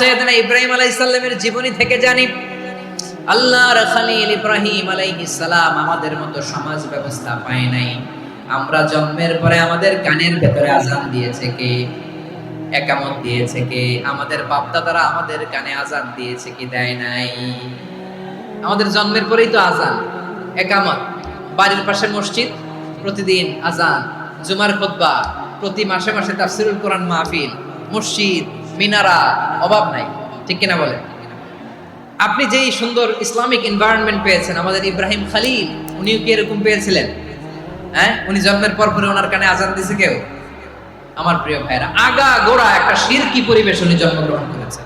সৈয়দনা ইব্রাহিম আলাইহিস সালামের জীবনী থেকে জানি, আল্লাহর খালিল ইব্রাহিম আলাইহিস সালাম আমাদের মতো সমাজ ব্যবস্থা পায় নাই। আমরা জন্মের পরে আমাদের কানের ভেতরে আজান দিয়েছে কে? একামত দিয়েছে কে? আমাদের বাপদাদারা আমাদের কানে আজান দিয়েছে কি দেয় নাই? আমাদের জন্মের পরেই তো আজান একামত। বাড়ির পাশে মসজিদ, প্রতিদিন আজান জুমার খুতবা, প্রতি মাসে মাসে তাফসিরুল কোরআন মাহফিল, মসজিদ মিনারা, অভাব নাই। ঠিক কিনা বলে আপনি যেই সুন্দর ইসলামিক এনভায়রনমেন্ট পেয়েছেন, আমাদের ইব্রাহিম খালিল, উনিও কি এরকম পেয়েছিলেন? হ্যাঁ? উনি জন্মের পর পরে ওনার কানে আজান দিছে কেউ? আমার প্রিয় ভাইরা আগা গোড়া একটা শিরকি পরিবেশ উনি জন্মগ্রহণ করেছেন।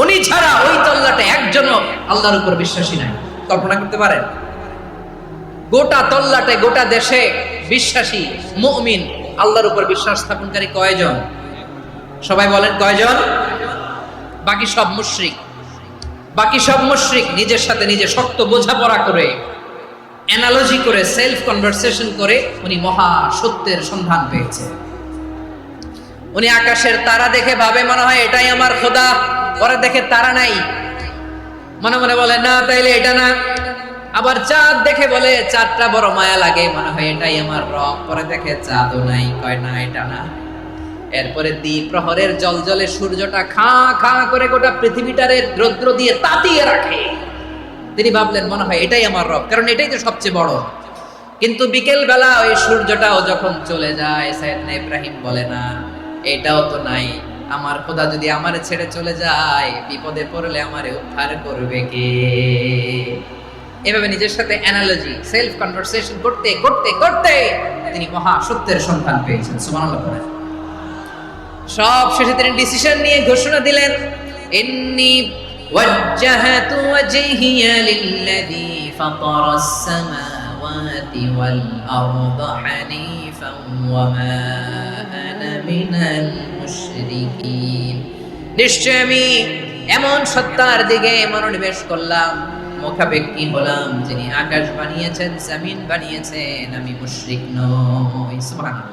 উনি ছাড়া ওই তল্লাটে একজনও আল্লাহর উপর বিশ্বাসী নাই। কল্পনা করতে পারেন? গোটা তল্লাটে, গোটা দেশে বিশ্বাসী, মুমিন, আল্লাহর উপর বিশ্বাস স্থাপনকারী কয়জন? সবাই বলেন কয়জন? বাকি সব মুশরিক। বাকি সব মুশরিক নিজের সাথে নিজে শক্ত বোঝাপড়া করে অ্যানালজি করে সেলফ কনভারসেশন করে উনি মহা সত্যের সন্ধান পেয়েছে। উনি আকাশের তারা দেখে ভাবে, মনে হয় এটাই আমার খোদা পরে দেখে তারা নাই। মনে মনে বলে, না, তাইলে এটা না। আবার চাঁদ দেখে বলে, চাঁদটা বড় মায়া লাগে। মনে হয় এটাই আমার রব, পরে দেখে চাঁদও নাই, কয়, না, এটা না। এরপরে দ্বীপ প্রহরের জল জলে সূর্যটা খা খা করে গোটা পৃথিবীটারে রৌদ্র দিয়ে তাতিয়ে রাখে। তিনি ভাবলেন, মনে হয় এটাই আমার রব, কারণ এটাই তো সবচেয়ে বড়। কিন্তু বিকেল বেলা ওই সূর্যটাও যখন চলে যায় সাইদনা ইব্রাহিম বলে, না, এটাও তো নাই। আমার খোদা যদি আমারে ছেড়ে চলে যায়, বিপদে পড়লে আমারে উদ্ধার করবে কে? এভাবে নিজের সাথে অ্যানালজি সেলফ কনভারসেশন করতে করতে করতে তিনি মহা সত্যের সন্ধান পেয়েছেন। সুবহানাল্লাহ পড়েন। সব শেষে তিনি ডিসিশন নিয়ে ঘোষণা দিলেন ইন্নি وجهت وجهي للذي فطر السماوات والأرض حنيفا وما أنا من المشركين নিশ্চয় আমি এমন সত্তার দিকে মনোনিবেশ করলাম মুখাপেক্ষি হলাম যিনি আকাশ বানিয়েছেন জমিন বানিয়েছেন আমি মুশরিক নই সুবহানাল্লাহ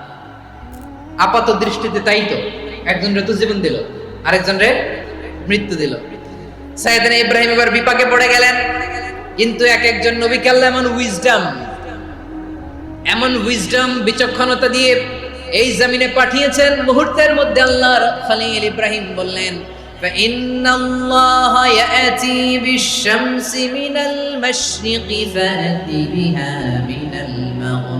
আপাত দৃষ্টিতে তাই তো একজন রে তো জীবন দিল আরেকজন রে মৃত্যু দিল সাইয়েদনা ইব্রাহিম এবার বিপাকে পড়ে গেলেন কিন্তু এক একজন নবীকে আল্লাহ এমন উইজডম এমন উইজডম বিচক্ষণতা দিয়ে এই জমিনে পাঠিয়েছেন মুহূর্তের মধ্যে আল্লাহর খলিল ইব্রাহিম বললেন فإن الله يأتي بالشمس من المشرق فأت بها من المغرب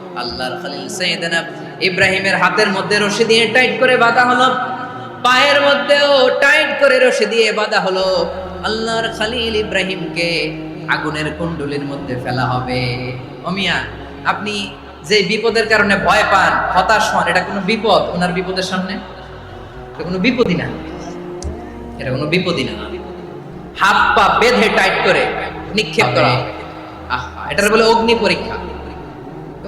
আল্লাহর খালিল সৈয়দনা ইব্রাহিমের হাতের মধ্যে রশি দিয়ে টাইট করে বাঁধা হলো। পায়ের মধ্যেও টাইট করে রশি দিয়ে বাঁধা হলো। আল্লাহর খালিল ইব্রাহিমকে আগুনের কুণ্ডলির মধ্যে ফেলা হবে। অমিয়া আপনি যে বিপদের কারণে ভয় পান, হতাশ হন, এটা কোনো বিপদ? ওনার বিপদের সামনে? এটা কোনো বিপদই না। এটা কোনো বিপদই না। হাত পা বেঁধে টাইট করে নিক্ষেপ করা আহা, এটার বলে অগ্নি পরীক্ষা।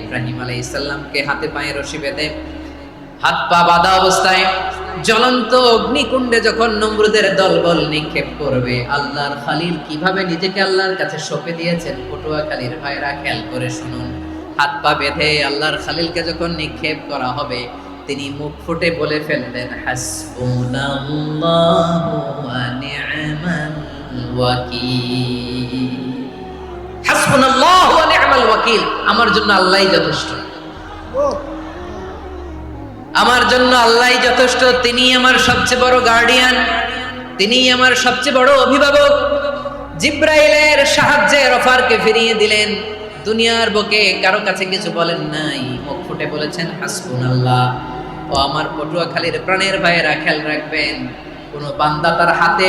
ইব্রাহিম আলাইহিস সালামকে হাতে পায়ে রশি বেঁধে হাত পা বাঁধা অবস্থায় জ্বলন্ত অগ্নিকুণ্ডে যখন দলবল নিক্ষেপ করবে, আল্লাহর কীভাবে নিজেকে আল্লাহর কাছে সঁপে দিয়েছেন? পটুয়াখালীর ভাইরা খেয়াল করে শুনুন। হাত পা বেঁধে আল্লাহর খালিলকে যখন নিক্ষেপ করা হবে, তিনি মুখ ফুটে বলে ফেললেন, হাসবুনাল্লাহু হাসবুনাল্লাহু নি'মাল ওয়াকিল, আমার জন্য আল্লাহই যথেষ্ট। আমার জন্য আল্লাহই যথেষ্ট তিনি আমার সবচেয়ে বড় গার্ডিয়ান তিনি আমার সবচেয়ে বড় অভিভাবক। জিব্রাইলের সাহায্যে রফারকে ফিরিয়ে দিলেন। দুনিয়ার বকে কারও কাছে কিছু বলেন নাই। মুখ ফুটে বলেছেন হাসবুন আল্লাহ ও আমার পটুয়াখালীর প্রাণের ভাইয়েরা খেয়াল রাখবেন, কোন বান্দা তার হাতে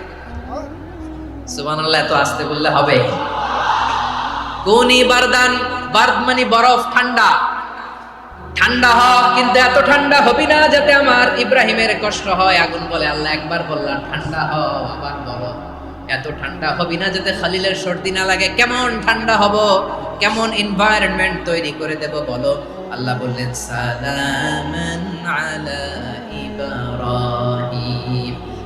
সুবহানাল্লাহ, এত আসতে বললে হবে। কোনি মানে বরফ, ঠান্ডা। ঠান্ডা কিন্তু এত ঠান্ডা হবি না যাতে আমার ইব্রাহিমের কষ্ট হয়। আগুন বলে, আল্লাহ একবার বললাম, ঠান্ডা হ আবার বলো। এত ঠান্ডা হবি না যাতে খালিলের সর্দি না লাগে। কেমন ঠান্ডা হব? কেমন এনভায়রনমেন্ট তৈরি করে দেব বলো? আল্লাহ বললেন, সালামান আলা ইব্রাহিম।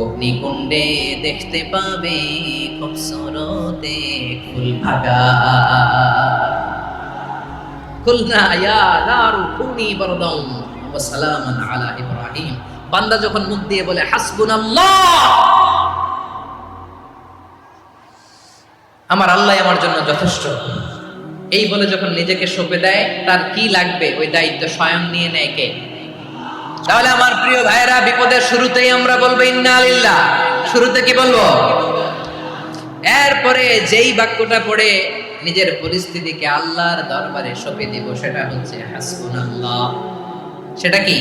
অগ্নিকুণ্ডে দেখতে পাবে খুব সরতে ফুল ভাগা। আমার আল্লাহ আমার জন্য যথেষ্ট। এই বলে যখন নিজেকে সঁপে দেয়, তার কি লাগবে? ওই দায়িত্ব স্বয়ং নিয়ে নেয় কে? তাহলে আমার প্রিয় ভাইয়েরা, বিপদের শুরুতেই আমরা বলব, ইন্না আলিল্লাহ শুরুতে কি বলব? এরপরে যেই বাক্যটা পড়ে নিজের পরিস্থিতিকে আল্লাহর দরবারে সঁপে দিব, সেটা হচ্ছে সেটা কি?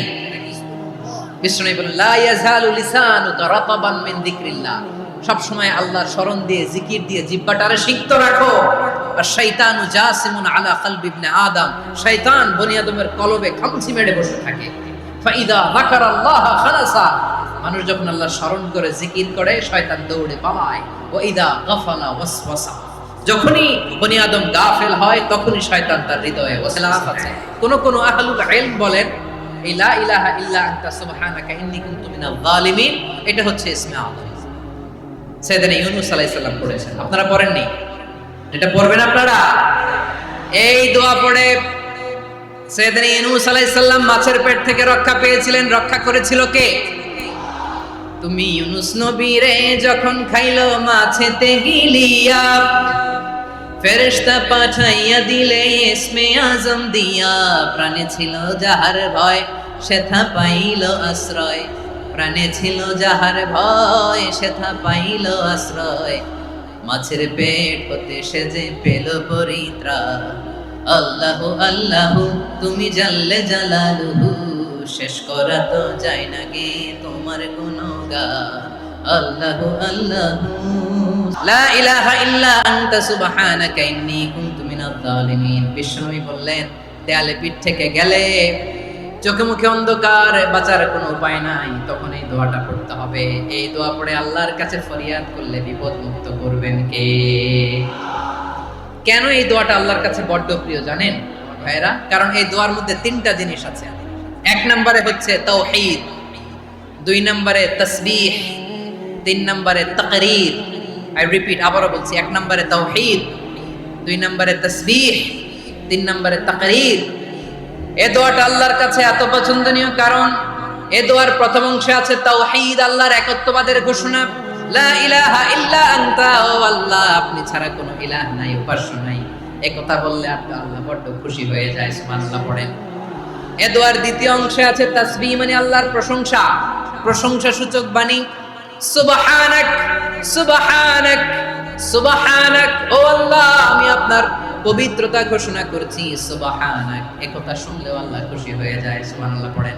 সব সময় স্মরণ দিয়ে, জিকির দিয়ে, জিহ্বাটারে সিক্ত রাখো। আর শয়তানু জাসিমুন আলা কলবি আদম। কলবে খামচি মেরে বসে থাকে। ফাইদা যাকারাল্লাহ খালাসা। মানুষ যখন আল্লাহ স্মরণ করে, জিকির করে, শয়তান দৌড়ে পালায়। ওয়া ইদা গাফালা ওয়াসওয়াসা। যখনই বনি আদম গাফেল হয়, তখনই শয়তান তার হৃদয়ে ওয়াসলাফ আছে। কোন কোন আহলুল ইলম বলেন, এই লা ইলাহা ইল্লা আনতা সুবহানাকা ইন্নী কুনতু মিনাল জালিমিন এটা হচ্ছে ইসমে আযম সাইয়েদনা ইউনূস পড়েছেন। আপনারা পড়েননি? এটা পড়বেন আপনারা? এই দোয়া পড়ে সাইয়েদনা ইউনূস আলাইহিস সালাম মাছের পেট থেকে রক্ষা পেয়েছিলেন। রক্ষা করেছিল কে? তুমি ইউনুস নবীরে যখন খাইলো মাছেতে গিলিয়া, ফেরেশতা পাঠাইয়া দিলে ইসমে আজম দিয়া। প্রাণে ছিল যাহার ভয়, সেথা পাইল আশ্রয়। প্রাণে ছিল যাহার ভয়, সেথা পাইল আশ্রয়। মাছের পেট হতে সে যে পেল পরিত্রা আল্লাহ আল্লাহ, তুমি জানলে জালালুহু। শেষ করা তো যায় না গে তোমার গুণগান। আল্লাহ আল্লাহ। লা ইলাহা ইল্লা আনতা সুবহানাকা ইন্নী কুনতু মিনাজ জালিমিন বিশ্বনবী বললেন, দেয়ালে পিঠ থেকে গেলে চোখে মুখে অন্ধকার বাঁচার কোনো উপায় নাই। তখন এই দোয়াটা পড়তে হবে। এই দোয়া পড়ে আল্লাহর কাছে ফরিয়াদ করলে বিপদ মুক্ত করবেন কে? কেন এই দোয়াটা আল্লাহর কাছে বড্ড প্রিয় জানেন ভাইরা কারণ এই দোয়ার মধ্যে তিনটা জিনিস আছে। এক নম্বরে হচ্ছে তাওহীদ দুই নম্বরে তসবিহ, তিন নম্বরে তাকরীর। আই রিপিট আবারও বলছি, এক নম্বরে তাওহীদ দুই নম্বরে তসবিহ, তিন নম্বরে তাকরীর। এ দোয়াটা আল্লাহর কাছে এত পছন্দনীয় কারণ, এ দোয়ার প্রথম অংশে আছে তাওহীদ আল্লাহর একত্ববাদের ঘোষণা। লা ইলাহা ইল্লা আনতা, ও আল্লাহ, আপনি ছাড়া কোনো ইলাহ নাই, উপাস্য নাই। এ কথা বললে আপনি আল্লাহ বড্ড খুশি হয়ে যায়, সুবহানাল্লাহ পড়েন। এ দোয়ার দ্বিতীয় অংশে আছে তাসবিহ মানে আল্লাহর প্রশংসা। প্রশংসা সূচক বাণী, সুবহানাক সুবহানাক সুবহানাক, ও আল্লাহ, আমি আপনার পবিত্রতা ঘোষণা করছি, সুবহানাক। এই কথা শুনলেও আল্লাহ খুশি হয়ে যায়, সুবহানাল্লাহ পড়েন।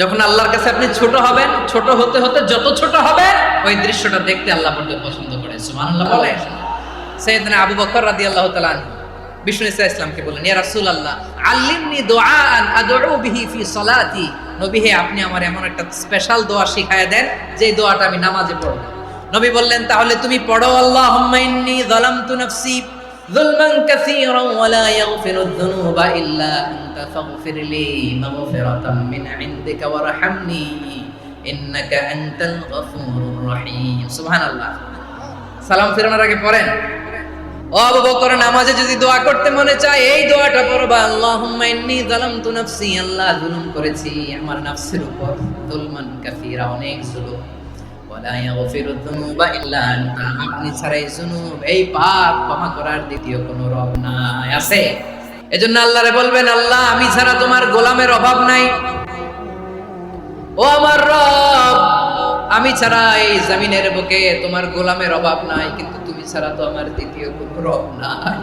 যখন আল্লাহর কাছে আপনি ছোট হবেন, ছোট হতে হতে যত ছোট হবে ওই দৃশ্যটা দেখতে আল্লাহ বড্ড পছন্দ করে। সুবহানাল্লাহ বলে সৈয়দনা আবু বকর রাদি আল্লাহ আনহু, বিষ্ণু ইসা ইসলামকে বললেন, ইয়া রাসূলুল্লাহ, আল্লিমনি দুআআন আদউ বিহি ফি সালাতি। নবী হে, আপনি আমার এমন একটা স্পেশাল দোয়া শিখায় দেন যে দোয়াটা আমি নামাজে পড়ব। নবী বললেন, তাহলে তুমি পড়ো, আল্লাহুম্মা ইন্নী যালামতু নাফসি। ظلما كثيرا ولا يغفر الذنوب إلا أنت فاغفر لي مغفرة من عندك وارحمني إنك أنت الغفور الرحيم سبحان الله সালাম ফেরানোর আগে পড়েন ও আবু বকর নামাজে যদি দোয়া করতে মনে চায় এই দোয়াটা পড়বা আল্লাহুম্মা ইন্নী যালামতু নাফসি আল্লাহ জুলুম করেছি আমার নাফসের উপর যুলমান কাসীরা অনেক জুলুম আপনি ছাড়া এই পাপ ক্ষমা করার দ্বিতীয় কোনো রব নাই। আছে? এজন্য আল্লাহরে বলবেন, আল্লাহ, আমি ছাড়া তোমার গোলামের অভাব নাই। ও আমার রব, আমি ছাড়া এই জমিনের বুকে তোমার গোলামের অভাব নাই, কিন্তু তুমি ছাড়া তো আমার দ্বিতীয় কোনো রব নাই।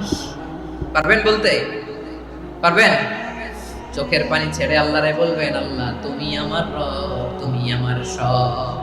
পারবেন বলতে? পারবেন? চোখের পানি ছেড়ে আল্লাহরে বলবেন, আল্লাহ, তুমি আমার রব, তুমি আমার সব।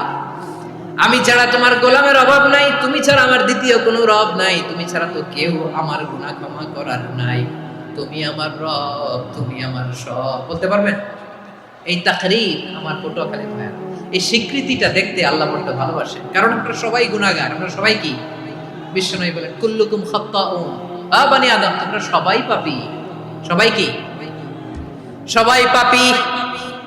আমি ছাড়া তোমার গোলামের অভাব নাই, তুমি ছাড়া আমার দ্বিতীয় কোনো রব নাই, তুমি ছাড়া তো কেউ আমার গুনাহ ক্ষমা করার নাই। তুমি আমার রব, তুমি আমার সব, বলতে পারবেন? এই তাকরির আমার পটুয়াখালী ভাইয়া। এই স্বীকৃতিটা দেখতে আল্লাহ বড্ড ভালোবাসেন কারণ আমরা সবাই গুণাগার আমরা সবাই কি? বিশ্বনবী বলেন, কুল্লুকুম খাত্তাউন। আ বানি আদম তোমরা সবাই পাপি। সবাই কি? সবাই পাপী।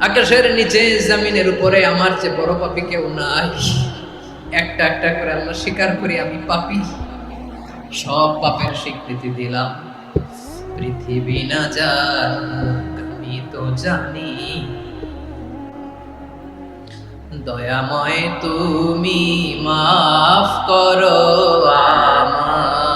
আকাশের নিচে, জামিনের উপরে আমার যে বড় পাপি কেউ নাই। একটা একটা করে আল্লাহ স্বীকার করি, আমি পাপি। সব পাপের স্বীকৃতি দিলাম। পৃথিবী না জান আমি তো জানি। দয়াময় তুমি মাফ করো আমায়।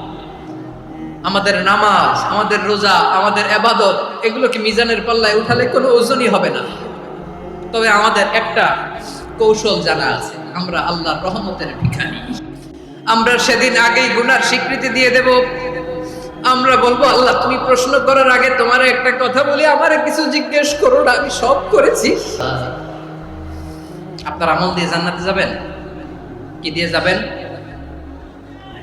আমাদের নামাজ, আমাদের রোজা, আমাদের এবাদত এগুলোকে মিজানের পাল্লায় উঠালে কোনো ওজনই হবে না। তবে আমাদের একটা কৌশল জানা আছে, আমরা আল্লাহর রহমতের ভিখারি। আমরা সেদিন আগেই গুনার স্বীকৃতি দিয়ে দেব। আমরা বলব, আল্লাহ, তুমি প্রশ্ন করার আগে তোমার একটা কথা বলি, আমারে কিছু জিজ্ঞেস করো না, আমি সব করেছি। আপনার আমল দিয়ে জান্নাতে যাবেন? কি দিয়ে যাবেন?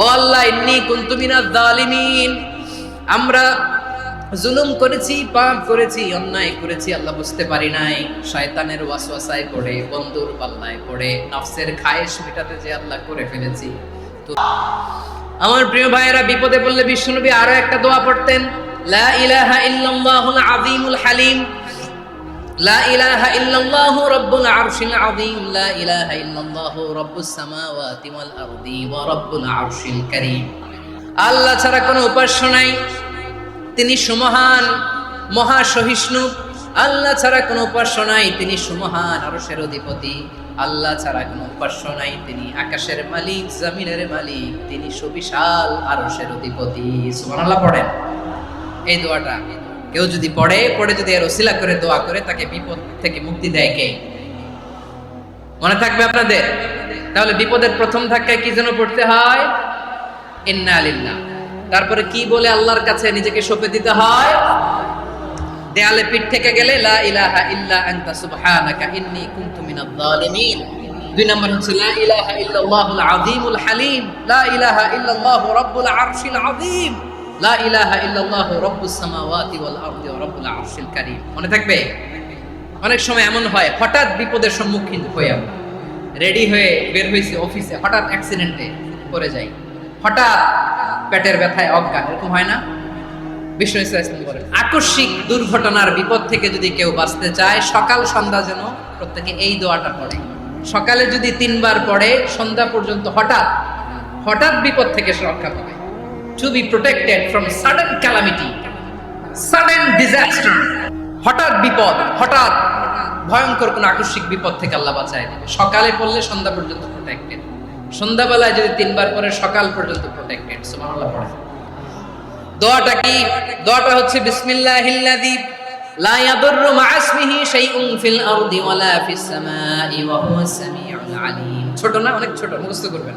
ও আল্লাহ, ইন্নী কুনতু জালিমিন আমরা জুলুম করেছি, পাপ করেছি, অন্যায় করেছি, আল্লাহ বুঝতে পারি নাই। শয়তানের ওয়াসওয়াসায় পড়ে, বন্ধুর পাল্লায় পড়ে, নফসের খায়েশ মেটাতে যে আল্লাহ করে ফেলেছি। তো আমার প্রিয় ভাইয়েরা, বিপদে পড়লে বিশ্বনবী আরও একটা দোয়া পড়তেন, লা ইলাহা ইল্লাল্লাহুল আযীমুল হালিম। লা ইলাহা ইল্লাল্লাহু রাব্বুল আরশিল আযীম, লা ইলাহা ইল্লাল্লাহু রাব্বুস সামাওয়াতি ওয়াল আরদি ওয়া রাব্বুল আরশিল কারীম। আল্লাহ ছাড়া কোনো উপাস্য নাই। তিনি সুমহান, মহা সহিষ্ণু। আল্লাহ ছাড়া কোনো উপাস্য নাই, তিনি সুমহান আরশের অধিপতি। আল্লাহ ছাড়া কোনো উপাস্য নাই, তিনি আকাশের মালিক, জমিনের মালিক, তিনি সুবিশাল আরশের অধিপতি। সুবহানাল্লাহ পড়েন। এই দোয়াটা কেউ যদি পড়ে পড়ে যদি এর ওসিলা করে, দোয়া করে, তাকে বিপদ থেকে মুক্তি দেয় কে? মনে থাকবে আপনাদের? তাহলে বিপদের প্রথম ধাক্কায় কি যেন পড়তে হয়? ইন্না আলিল্লাহ তারপরে কি বলে আল্লাহর কাছে নিজেকে সঁপে দিতে হয়? দেয়ালে পিঠ থেকে গেলে, লা ইলাহা ইল্লা আনতা সুবহানাকা কুনতু মিনাজ জালিমিন দুই নম্বর হচ্ছে, লা ইলাহা ইল্লাল্লাহুল আযীমুল হালিম। লা ইলাহা ইল্লাল্লাহু রাব্বুল আরশিল আযীম। লা ইলাহা ইল্লাল্লাহু রাব্বুস সামাওয়াতি ওয়াল আরদি ওয়া রাব্বুল আরশিল কারীম। মনে থাকবে? অনেক সময় এমন হয়, হঠাৎ বিপদের সম্মুখীন হয়ে আমরা। রেডি হয়ে বের হয়েছি অফিসে, হঠাৎ অ্যাক্সিডেন্টে পড়ে যাই। হঠাৎ পেটের ব্যথায় অজ্ঞান, এরকম হয় না? বিষ্ণু ইসলাম বলেন, আকস্মিক দুর্ঘটনার বিপদ থেকে যদি কেউ বাঁচতে চায়, সকাল সন্ধ্যা যেন প্রত্যেকে এই দোয়াটা পড়ে। সকালে যদি তিনবার পড়ে, সন্ধ্যা পর্যন্ত হঠাৎ হঠাৎ বিপদ থেকে সে রক্ষা পাবে। To be protected from sudden calamity sudden disaster হঠাৎ বিপদ, হঠাৎ ভয়ঙ্কর কোন আকস্মিক বিপদ থেকে আল্লাহ বাঁচায় দেবে। সকালে পড়লে সন্ধ্যা পর্যন্ত প্রোটেক্টেড সন্ধ্যাবেলায় যদি তিনবার পরে সকাল পর্যন্ত প্রোটেক্টেড সুবহানাল্লাহ পড়ে। দোয়াটা কি? দোয়াটা হচ্ছে, বিসমিল্লাহিল্লাযী লা ইয়াদুররু মা ইসমিহি শাইউন ফিল আরদি ওয়ালা ফিস সামাই ওয়া সামিউল আলিম। ছোট না? অনেক ছোট। মুখস্থ করবেন।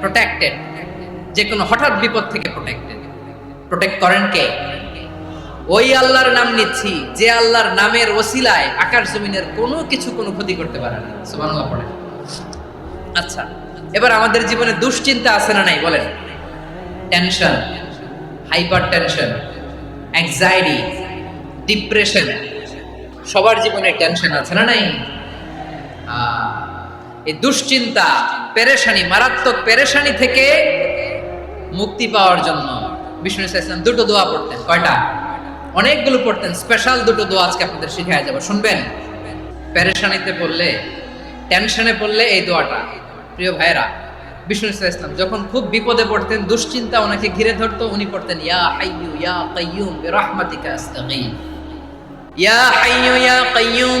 প্রোটেক্টেড যে কোনো হঠাৎ বিপদ থেকে প্রোটেক্টেড প্রোটেক্ট করেন কে? ওই আল্লাহর নাম নিচ্ছি, যে আল্লাহর নামের ওসিলায় আকাশ জমিনের কোনো কিছু কোনো ক্ষতি করতে পারে না। সুবহানাল্লাহ পড়ে আচ্ছা এবার আমাদের জীবনে দুশ্চিন্তা আছে না নাই বলেন? Tension hyper tension anxiety depression সবার জীবনে টেনশন আছে না নাই? এই দুশ্চিন্তা, পেরেশানি, মারাত্মক পেরেশানি থেকে মুক্তি পাওয়ার জন্য বিষ্ণু ইসলাম দুটো দোয়া পড়তেন। কয়টা? অনেকগুলো পড়তেন। স্পেশাল দুটো দোয়া আজকে আপনাদের শিখাই যাব। শুনবেন? পেরেশানিতে পড়লে, টেনশনে পড়লে এই দোয়াটা। প্রিয় ভাইরা বিষ্ণু ইসলাম যখন খুব বিপদে পড়তেন, দুশ্চিন্তা ওনাকে ঘিরে ধরতো, উনি পড়তেন, ইয়া হাইয়ু ইয়া কাইয়ুম বিরহমাতিকা আস্তাগীথ ইয়া হাইয়ু ইয়া কাইয়ুম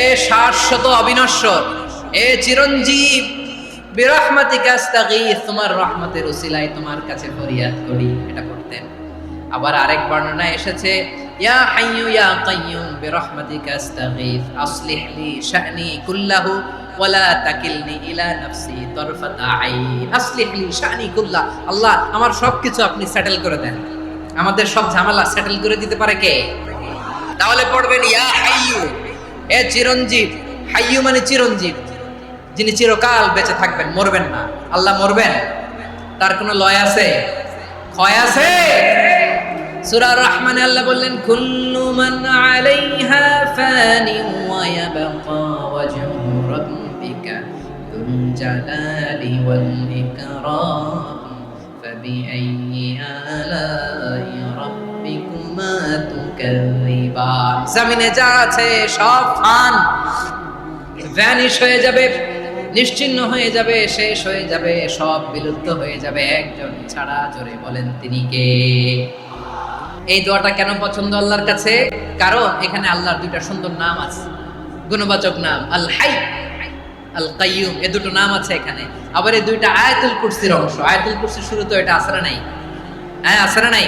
এ শাশ্বত অবিনশ্বর এ চিরঞ্জীব, বিরহমাতিকা আস্তাগীথ তোমার রহমতের উসিলায় তোমার কাছে ফরিয়াদ করি, এটা করতেন আবার আরেক বর্ণনা এসেছে, ইয়া হাইয়ু ইয়া কাইয়ুম, বিরহমাতিকা আস্তাগীথ আসলিহ লি কুল্লাহু, ওয়ালা তাকিলনি ইলা নাফসি তরফাতা আইন, আসলিহ লি শা'নি আল্লাহ, আমার সবকিছু আপনি সেটেল করে দেন। আমাদের সব ঝামেলা সেটেল করে দিতে পারে কে? তাহলে পড়বেন, ইয়া হাইয়ু, এ চিরঞ্জীব। হাইয়ু মানে চিরঞ্জীব। যিনি চিরকাল বেঁচে থাকবেন, মরবেন না। আল্লাহ মরবেন? তার কোনো লয় আছে? ক্ষয় আছে? সূরা রহমানে আল্লাহ বললেন, কুল্লু মান আলাইহা ফানি ওয়া ইয়াবকা ওয়াজহু রাব্বিকা যুল জালালি ওয়াল ইকরাম, ফাবিআইয়ি আলাই রাব্বিকুমা তুকাযিবান জমিনে যা আছে সব ফান ভ্যানিশ হয়ে যাবে। নিশ্চিহ্ন হয়ে যাবে, শেষ হয়ে যাবে, সব বিলুপ্ত হয়ে যাবে। একজন ছাড়া জোরে বলেন তিনি কে? এই দোয়াটা কেন পছন্দ আল্লাহর কাছে? কারণ এখানে আল্লাহর দুইটা সুন্দর নাম আছে। গুণবাচক নাম আল হাই আল কাইয়ুম এ দুটো নাম আছে এখানে। আবার এই দুইটা আয়াতুল কুরসির অংশ। আয়াতুল কুরসির শুরু তো এটা আসরা নাই। হ্যাঁ আসরা নাই।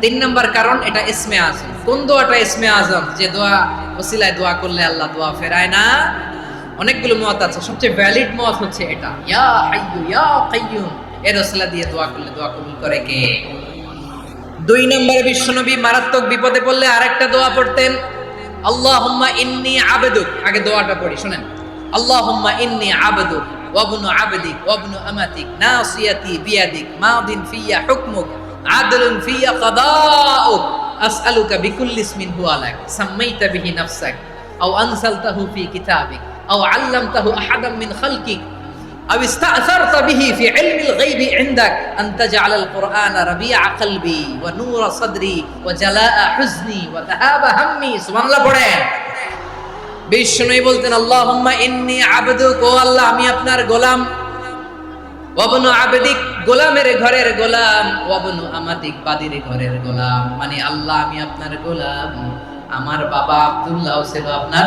তিন নম্বর কারণ এটা ইসমে আজম। কোন দোয়াটা ইসমে আজম? যে দোয়া ওসিলায় দোয়া করলে আল্লাহ দোয়া ফেরায় না অনেকগুলো মত আছে। সবচেয়ে ভ্যালিড মত হচ্ছে এটা। ইয়া হাইয়ু ইয়া কাইয়ুম এর ওসিলা দিয়ে দোয়া করলে, দোয়া কবুল করে কে? দুই নম্বরে বিশ্বনবী মারাত্মক বিপদে পড়লে আরেকটা দোয়া পড়তেন, আল্লাহুম্মা ইন্নি আবেদুক। আগে দোয়াটা পড়ি, শুনেন। আল্লাহুম্মা ইন্নি আবেদুক আবেদিক আমাতিক, নাসিয়াতি বিয়াদিক, মাদিন ফিয়া হুকমুক, আদলুন ফিয়া কাদাউক, আসআলুকা বিকুল্লি ইসমিন বিহি নাফসাক, আও আনসালতাহু ফি কিতাবিক। আল্লাম তাহু আহাদাম মিন খালকিক আও ইস্তাআসারতা বিহি ফি ইলমিল গায়বি ইনদাক আন তাজআল আল কুরআন রাবিআ কলবি ওয়া নূরা সাদরি ওয়া জালাআ হুজনি আল্লাহ, আমি আপনার গোলাম। আবেদিক গোলামের ঘরের গোলাম, ওয়াবন আমাদিক বাদির ঘরের গোলাম। মানে আল্লাহ, আমি আপনার গোলাম। আমার বাবা আব্দুল্লাহ ছিল আপনার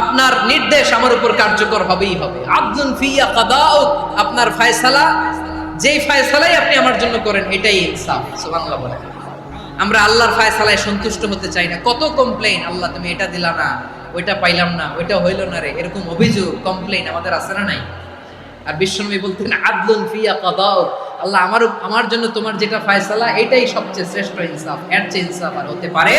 আপনার নির্দেশ আমার উপর কার্যকর হবেই হবে। আব্দুন ফিয়া কাদাউক আপনার ফয়সালা, যেই ফয়সালাই আপনি আমার জন্য করেন, এটাই ইনসাফ, সুবহানাল্লাহ আমরা আল্লাহর ফায়সালায় সন্তুষ্ট হতে চাই না। কত কমপ্লেইন আল্লাহ তুমি এটা দিলা না, ওইটা পাইলাম না, ওইটা হইল না রে, এরকম অভিযোগ কমপ্লেইন আমাদের আছে না নাই? আর বিশ্বনবী বলতেন আদলুন ফিয়া কাদাও আল্লাহ আমার আমার জন্য তোমার যেটা ফায়সালা, এটাই সবচেয়ে শ্রেষ্ঠ ইনসাফ, এর চেয়ে ইনসাফ আর হতে পারে।